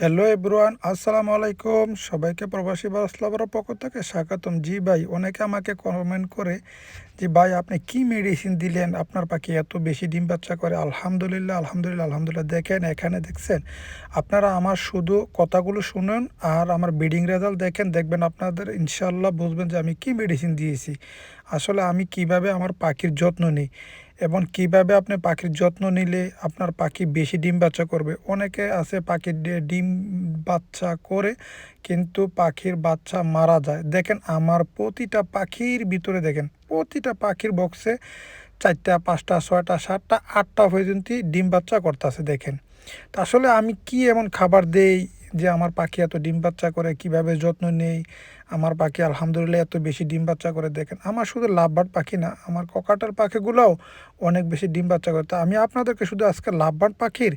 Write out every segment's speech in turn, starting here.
Hello এব্রুয়ান আসসালামু আলাইকুম সবাইকে প্রবাসী বাসলাবার পক্ষ থেকে স্বাগতম। জি ভাই, অনেকে আমাকে কমেন্ট করে যে, ভাই, আপনি কি মেডিসিন দিলেন? আপনার পাখি এত বেশি ডিম বাচ্চা করে? আলহামদুলিল্লাহ আলহামদুলিল্লাহ আলহামদুলিল্লাহ। দেখেন, এখানে দেখছেন, আপনারা আমার শুধু কথাগুলো শুনুন আর আমার ব্রিডিং রেজাল্ট দেখেন, দেখবেন আপনাদের ইনশাল্লাহ বুঝবেন যে আমি কি মেডিসিন দিয়েছি। আসলে আমি কীভাবে আমার পাখির যত্ন নিই। এবং কীভাবে আপনি পাখির যত্ন নিলে আপনার পাখি বেশি ডিম বাচ্চা করবে? অনেকে আছে পাখির ডিম বাচ্চা করে, কিন্তু পাখির বাচ্চা মারা যায়। দেখেন, আমার প্রতিটা পাখির ভিতরে দেখেন, প্রতিটা পাখির বক্সে চারটা, পাঁচটা, ছয়টা, সাতটা, আটটা পর্যন্ত ডিম বাচ্চা করতেছে, দেখেন। তা আসলে আমি কি এমন খাবার দেই যে আমার পাখি এত ডিম বাচ্চা করে, কীভাবে যত্ন নেই? আমার পাখি আলহামদুলিল্লাহ এত বেশি ডিম বাচ্চা করে, দেখেন। আমার শুধু লাভবার্ড পাখি না, আমার ককাটার পাখিগুলোও অনেক বেশি ডিম বাচ্চা করে। তা আমি আপনাদেরকে শুধু আজকে লাভবার্ড পাখির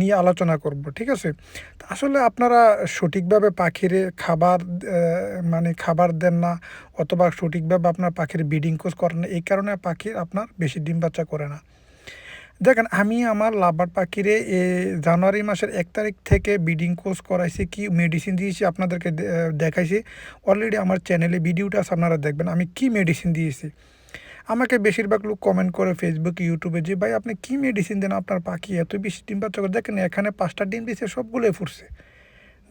নিয়ে আলোচনা করব, ঠিক আছে? আসলে আপনারা সঠিকভাবে পাখিরে খাবার মানে খাবার দেন না, অথবা সঠিকভাবে আপনার পাখির ব্রিডিং কোর্স করেন না, এই কারণে পাখির আপনার বেশি ডিম বাচ্চা করে না। দেখেন আমি আমার লাভবার পাখিরে জানুয়ারি মাসের এক তারিখ থেকে ব্রিডিং কোর্স করাইছি কি মেডিসিন দিয়েছি আপনাদেরকে দেখাইছি। অলরেডি আমার চ্যানেলে ভিডিওটা আছে, আপনারা দেখবেন আমি কি মেডিসিন দিয়েছি। আমাকে বেশিরভাগ লোক কমেন্ট করে ফেসবুক ইউটিউবে যে ভাই আপনি কি মেডিসিন দেন? আপনার পাখি এত বেশি ডিম বাচ্চা করে দেখেন এখানে পাঁচটা ডিম দিয়েছে সবগুলোই ফুটছে।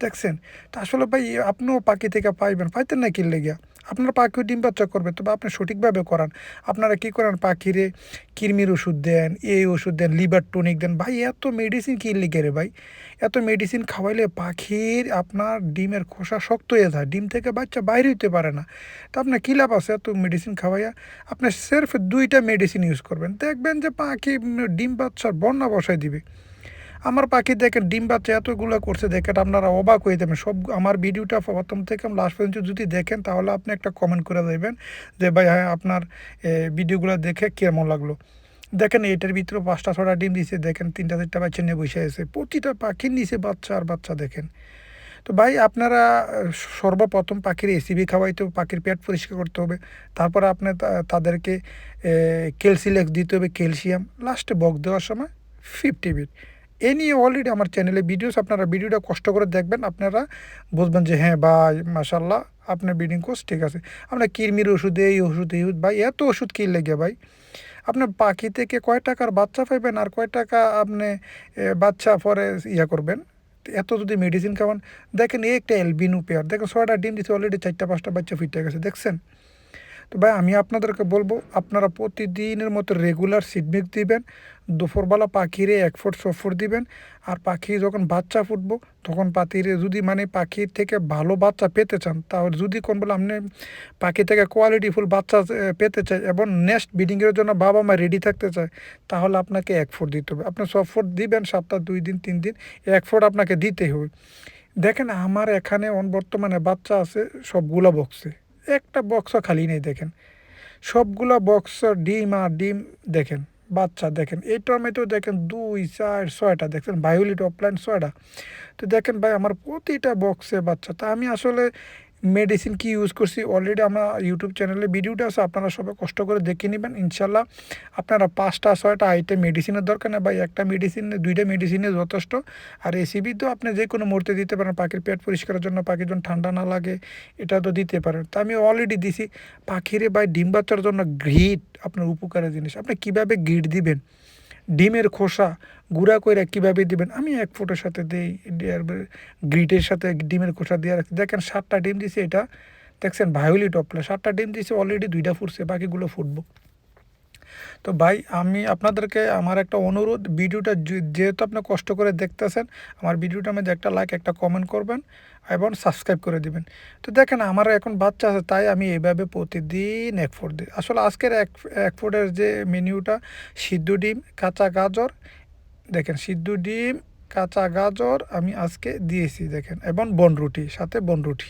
দেখছেন? তা আসলে ভাই, আপনিও পাখি থেকে পাইবেন, পাইতেন না কিনলে গিয়া আপনার পাখিও ডিম বাচ্চা করবে, তবে আপনি সঠিকভাবে করান। আপনারা কি করেন? পাখিরে কৃমির ওষুধ দেন, এই ওষুধ দেন, লিভার টনিক দেন। ভাই, এত মেডিসিন কি লিখে রে ভাই? এত মেডিসিন খাওয়াইলে পাখির আপনার ডিমের খোসা শক্ত হয়ে যায়, ডিম থেকে বাচ্চা বাইরে হইতে পারে না। তা আপনার কী লাভ আছে এত মেডিসিন খাওয়াইয়া? আপনি সেরফ দুইটা মেডিসিন ইউজ করবেন। দেখবেন যে পাখি ডিম বাচ্চার বন্যা বসায় দিবে। আমার পাখি দেখেন ডিম বাচ্চা এতগুলো করছে দেখেন আপনারা অবাক হয়ে যাবেন। সব আমার ভিডিওটা প্রথম থেকে লাস্ট পর্যন্ত যদি দেখেন, তাহলে আপনি একটা কমেন্ট করে দেবেন যে, ভাই হ্যাঁ আপনার ভিডিওগুলো দেখে কেমন লাগল? দেখেন এটার ভিতরে পাঁচটা ছটা ডিম দিছে, দেখেন, তিনটা, চারটা বাচ্চা নিয়ে বসে আছে। প্রতিটা পাখির নিচে বাচ্চা আর বাচ্চা, দেখেন। তো ভাই, আপনারা, সর্বপ্রথম পাখির এসিবি খাওয়াইতে হবে, পাখির পেট পরিষ্কার করতে হবে। তারপরে আপনি তাদেরকে ক্যালসিলেক্স দিতে হবে ক্যালসিয়াম লাস্টে বক দেওয়ার সময় ফিফটি বিট এ নিয়ে অলরেডি আমার চ্যানেলে ভিডিওস আপনারা ভিডিওটা কষ্ট করে দেখবেন, আপনারা বুঝবেন যে হ্যাঁ ভাই মাসাল্লাহ আপনার ব্রিডিং কোর্স ঠিক আছে। আপনার কিরমির ওষুধ, এই ওষুধ এই ওষুধ, ভাই, এত ওষুধ কি লেগে ভাই? আপনার পাখি থেকে কয় টাকার বাচ্চা পাইবেন আর কয় টাকা আপনি বাচ্চা পরে ইয়া করবেন? এত যদি মেডিসিন খাওয়ান, দেখেন এই একটা এলবিনু পেয়ার দেখেন ছয়টা ডিম দিচ্ছে অলরেডি চারটা, পাঁচটা বাচ্চা ফিটে গেছে, দেখছেন? তো ভাই আমি আপনাদেরকে বলব আপনারা প্রতিদিনের মতো রেগুলার সিডমিক দিবেন দুপুরবেলা পাখিরে এক ফুট ছ ফুট দিবেন আর পাখি যখন বাচ্চা ফুটবো তখন পাখিরে যদি মানে পাখির থেকে ভালো বাচ্চা পেতে চান তাহলে যদি কোন বলে আপনি পাখি থেকে কোয়ালিটিফুল বাচ্চা আহ, পেতে চাই এবং নেক্সট ব্রিডিংয়ের জন্য বাবা মা রেডি থাকতে চায় তাহলে আপনাকে এক ফুট দিতে হবে। আপনি ছ ফুট দিবেন সপ্তাহ দুই দিন তিন দিন এক ফুট আপনাকে দিতেই হবে। দেখেন আমার এখানে বর্তমানে বাচ্চা আছে সবগুলা বক্সে একটা বক্সও খালি নেই, দেখেন। সবগুলা বক্স ডিম আর ডিম, দেখেন, বাচ্চা, দেখেন। এই টমেটো দেখেন দুই, চার, ছয়টা, দেখেন। বায়োলিট অফলাইন ছয়টা। তো দেখেন ভাই, আমার প্রতিটা বক্সে বাচ্চা। তা আমি আসলে মেডিসিন কি ইউজ করছি অলরেডি আমার ইউটিউব চ্যানেলে ভিডিওটা আছে, আপনারা সবাই কষ্ট করে দেখে নেবেন, ইনশাল্লাহ আপনারা পাঁচটা, ছয়টা আইটেম মেডিসিনের দরকার নেই বা একটা মেডিসিন দুইটা মেডিসিনে যথেষ্ট। আর এসিবি তো আপনি যে কোনো মুহূর্তে দিতে পারেন, পাখির পেট পরিষ্কারের জন্য পাখির জন্য ঠান্ডা না লাগে, এটা তো দিতে পারেন। তা আমি অলরেডি দিছি, পাখিরে বা ডিম বাচ্চার জন্য গ্রিট আপনার উপকারের জিনিস। আপনি কীভাবে গ্রিট দিবেন? ডিমের খোসা গুঁড়া করে কীভাবে দিবেন? আমি এক ফুটের সাথে দিই গ্রিটের সাথে ডিমের খোসা দিয়ে রাখছি। দেখেন, সাতটা ডিম দিছি এটা। দেখছেন ভায়োলিট অপলা সাতটা ডিম দিছে অলরেডি দুইটা ফুটছে, বাকিগুলো ফুটবো। তো ভাই, আমি আপনাদেরকে আমার একটা অনুরোধ, ভিডিওটা যেহেতু আপনি কষ্ট করে দেখতেছেন, আমার ভিডিওটা মধ্যে একটা লাইক একটা কমেন্ট করবেন এবং সাবস্ক্রাইব করে দিবেন। তো দেখেন আমার এখন বাচ্চা আছে, তাই আমি এইভাবে প্রতিদিন এক ফুট দিই। আসলে আজকের এক এক ফুটের যে মেনিউটা সিদ্ধ ডিম, কাঁচা গাজর, দেখেন, সিদ্ধ ডিম, কাঁচা গাজর আমি আজকে দিয়েছি, দেখেন, এবং বনরুটি, সাথে বনরুটি।